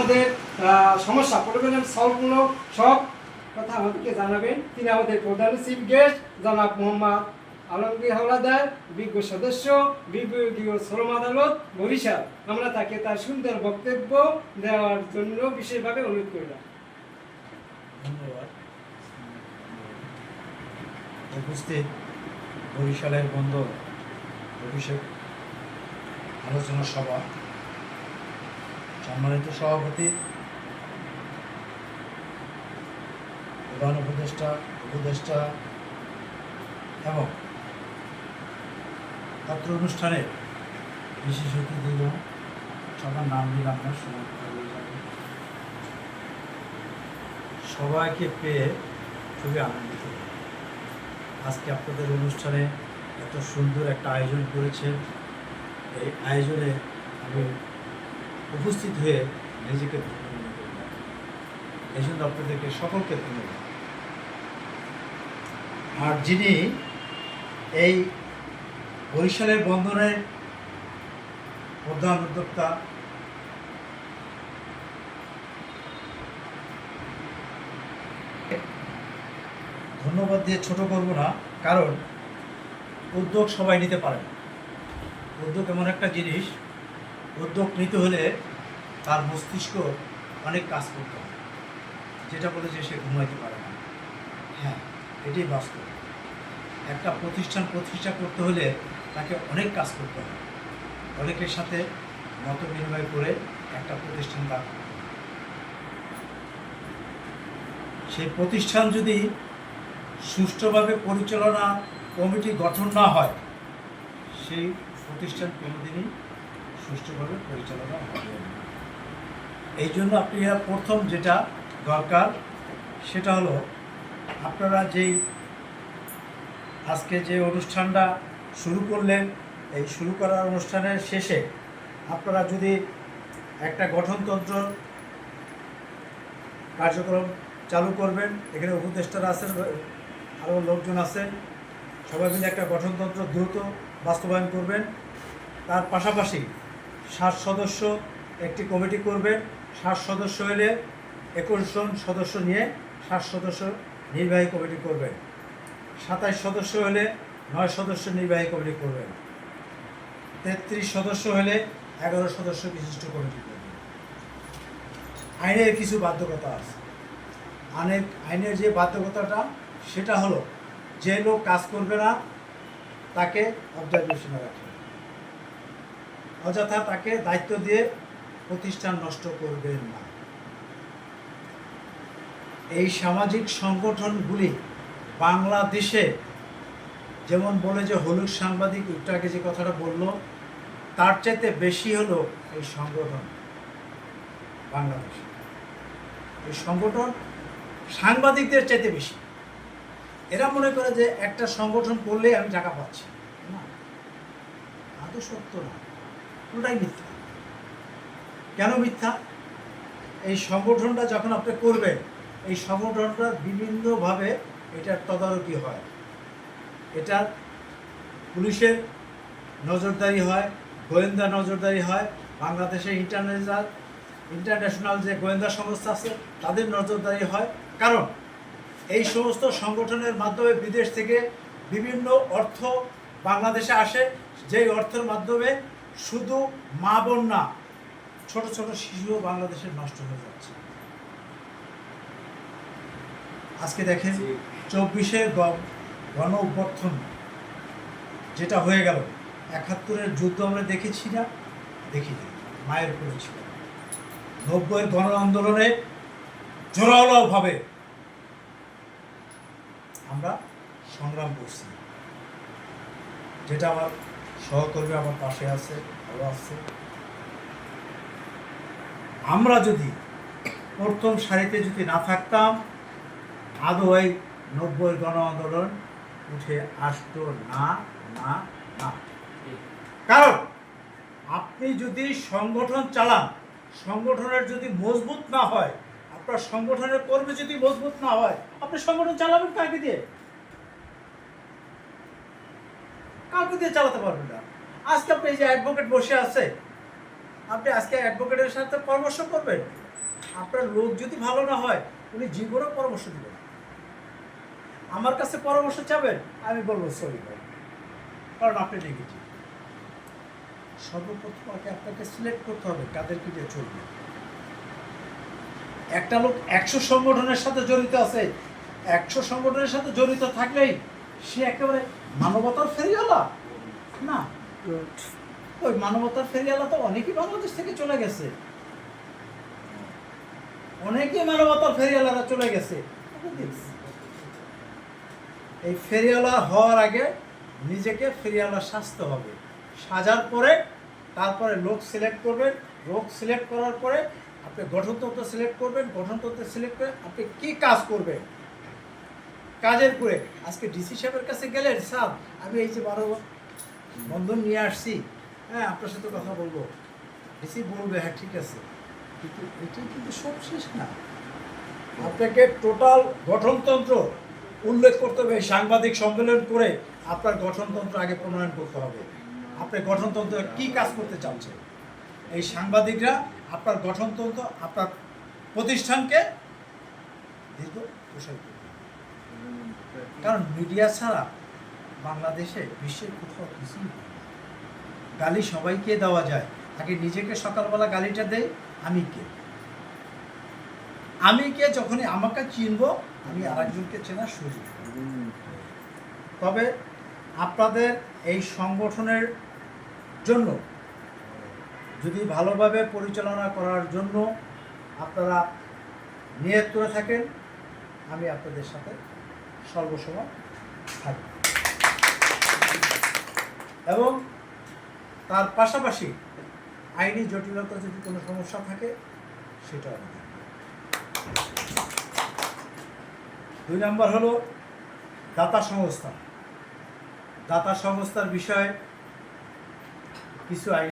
আমাদের সমস্যা প্রবলেম সলভমূলক সব কথা আমাদেরকে জানাবেন। তিনি আমাদের প্রধান চিফ গেস্ট, জনাব মোহাম্মদ আলমগীর হাওলাদার, বিজ্ঞ সদস্য বিভাগীয় শ্রম আদালত, বরিশাল। আমরা তাকে তার সুন্দর বক্তব্য দেওয়ার জন্য বিশেষভাবে অনুরোধ করলাম। উপস্থিত বরিশালের বন্দর অভিষেক আলোচনা সভা। সম্মানিত সভাপতি, প্রধান উপদেষ্টা উপদেষ্টা এবং ছাত্র অনুষ্ঠানে বিশেষ অতিথিগণ সবার নাম দিলাম না সময় হয়ে যাবে। সবাইকে পেয়ে খুবই আনন্দিত। আজকে আপনাদের অনুষ্ঠানে এত সুন্দর একটা আয়োজন করেছেন। এই আয়োজনে আমি উপস্থিত হয়ে নিজেকে এই জন্য আপনাদেরকে সকলকে ধন্যবাদ। আর যিনি এই বরিশালের বন্ধনের প্রধান উদ্যোক্তা, ধন্যবাদ দিয়ে ছোট করব না, কারণ উদ্যোগ সবাই নিতে পারে। উদ্যোগ এমন একটা জিনিস উদ্যোগ নিতে হলে তার মস্তিষ্ক অনেক কাজ করতে হয় যেটা বলে যে সে ঘুমাইতে পারে না। হ্যাঁ এটাই বাস্তব। একটা প্রতিষ্ঠান প্রতিষ্ঠা করতে হলে তাকে অনেক কাজ করতে হয় অনেকের সাথে মত বিনিময় করে একটা প্রতিষ্ঠান দাঁড়। সেই প্রতিষ্ঠান যদি সুষ্ঠুভাবে পরিচালনা কমিটি গঠন না হয়, সেই প্রতিষ্ঠান কোনোদিনই সুষ্ঠুভাবে পরিচালনা হবে। এই জন্য আপনারা প্রথম যেটা দরকার, সেটা হলো আপনারা যেই আজকে যে অনুষ্ঠানটা শুরু করলেন, এই শুরু করার অনুষ্ঠানের শেষে আপনারা যদি একটা গঠনতন্ত্র কার্যক্রম চালু করবেন, এখানে উপদেষ্টারা আছেন, আরও লোকজন আছেন, সবাই মিলে একটা গঠনতন্ত্র দ্রুত বাস্তবায়ন করবেন। তার পাশাপাশি সাত সদস্য একটি কমিটি করবেন। সাত সদস্য হলে একুশ জন সদস্য নিয়ে সাত সদস্য নির্বাহী কমিটি করবেন। সাতাশ সদস্য হলে নয় সদস্য নির্বাহী কমিটি করবেন। তেত্রিশ সদস্য হলে এগারো সদস্য বিশিষ্ট কমিটি করবেন। আইনের কিছু বাধ্যকতা আছে। আইনের আইনের যে বাধ্যকতাটা, সেটা হলো যে লোক কাজ করবে না, তাকে অবজারভেশনে রাখবে অযথা তাকে দায়িত্ব দিয়ে প্রতিষ্ঠান নষ্ট করবেন না। এই সামাজিক সংগঠনগুলি বাংলাদেশে যেমন বলে যে হলুদ সাংবাদিক আগে যে কথাটা বলল, তার চাইতে বেশি হলো এই সংগঠন বাংলাদেশে। এই সংগঠন সাংবাদিকদের চাইতে বেশি। এরা মনে করে যে একটা সংগঠন করলেই আমি টাকা পাচ্ছি। না আদৌ সত্য না। ওটাই মিথ্যা। কেন মিথ্যা? এই সংগঠনটা যখন আপনি করবেন, এই সংগঠনটা বিভিন্নভাবে এটার তদারকি হয়। এটার পুলিশের নজরদারি হয়, গোয়েন্দা নজরদারি হয়, বাংলাদেশের ইন্টারন্যাশনাল ইন্টারন্যাশনাল যে গোয়েন্দা সংস্থা আছে, তাদের নজরদারি হয়। কারণ এই সমস্ত সংগঠনের মাধ্যমে বিদেশ থেকে বিভিন্ন অর্থ বাংলাদেশে আসে, যেই অর্থের মাধ্যমে শুধু মা বোন না ছোট ছোট শিশুও বাংলাদেশের নষ্ট হয়ে যাচ্ছে। আজকে দেখেন চব্বিশের গণ অভ্যর্থন যেটা হয়ে গেল একাত্তরের যুদ্ধ আমরা দেখেছি না? দেখিনি মায়ের উপরে ছিল। নব্বইয়ের গণ আন্দোলনে জোরালোভাবে আমরা সংগ্রাম করছি। যেটা আমার সহকর্মী আমার পাশে আছে ভালো আছে। আমরা যদি প্রথম সারিতে যদি না থাকতাম, আদৌ এই নব্বই গণ আন্দোলন উঠে আসতো না না না। কারণ আপনি যদি সংগঠন চালান, সংগঠনের যদি মজবুত না হয়, আপনার সংগঠনের কর্মী যদি মজবুত না হয়, আপনি সংগঠন চালাবেন কাকে দিয়ে? কাউকে দিয়ে চালাতে পারবেন না। আজকে আপনি যে অ্যাডভোকেট বসে আছে, আপনি আজকে অ্যাডভোকেটের সাথে পরামর্শ করবেন? আপনার লোক যদি ভালো না হয়, উনি জীবনও পরামর্শ দেবেন আমার কাছে পরামর্শ চাবেন, আমি বলব সরি ভাই। কারণ আপনি নেগেটিভ সর্বপ্রথম আগে আপনাকে সিলেক্ট করতে হবে কাদেরকে দিয়ে চলবে। একটা লোক একশো সংগঠনের সাথে জড়িত আছে। একশো সংগঠনের সাথে জড়িত থাকলেই সে একেবারে মানবতার ফেরিওয়ালা? না। ওই মানবতার ফেরিওয়ালা তো অনেকেই বাংলাদেশ থেকে চলে গেছে। অনেকেই মানবতার ফেরিওয়ালারা চলে গেছে। এই ফেরিওয়ালা হওয়ার আগে নিজেকে ফেরিওয়ালা সাজতে হবে। সাজার পরে তারপরে লোক সিলেক্ট করবেন। লোক সিলেক্ট করার পরে আপনি গঠনতন্ত্র সিলেক্ট করবেন। গঠনতন্ত্র সিলেক্ট করে আপনি কি কাজ করবেন? কাজের করে। আজকে ডিসি সাহেবের কাছে গেলেন, স্যার, আমি এই যে বারো বন্ধন নিয়ে আসছি হ্যাঁ আপনার সাথে কথা বলব। ডিসি বলবে হ্যাঁ ঠিক আছে। কিন্তু এটাই কিন্তু সব শেষ না। আপনাকে টোটাল গঠনতন্ত্র উল্লেখ করতে হবে সাংবাদিক সম্মেলন করে আপনার গঠনতন্ত্র আগে প্রণয়ন করতে হবে। আপনি গঠনতন্ত্র কি কাজ করতে চাচ্ছেন? এই সাংবাদিকরা আপনার গঠনতন্ত্র, আপনার প্রতিষ্ঠানকে দীর্ঘ প্রসারিত। কারণ মিডিয়া ছাড়া বাংলাদেশে বিশ্বের কোথাও কিছুই গালি সবাইকে দেওয়া যায়। আগে নিজেকে সকালবেলা গালিটা দেই, আমি কে? আমি কে যখনই আমাকে চিনব, আমি আরেকজনকে সুযোগ পাবো। তবে আপনাদের এই সংগঠনের জন্য, যদি ভালোভাবে পরিচালনা করার জন্য আপনারা নিয়ত করে থাকেন, আমি আপনাদের সাথে সর্বসময় থাকব। এবং তার পাশাপাশি আইনি জটিলতা যদি কোনো সমস্যা থাকে সেটা দুই নম্বর হলো দাতা সংস্থা। দাতা সংস্থার বিষয়ে কিছু আইন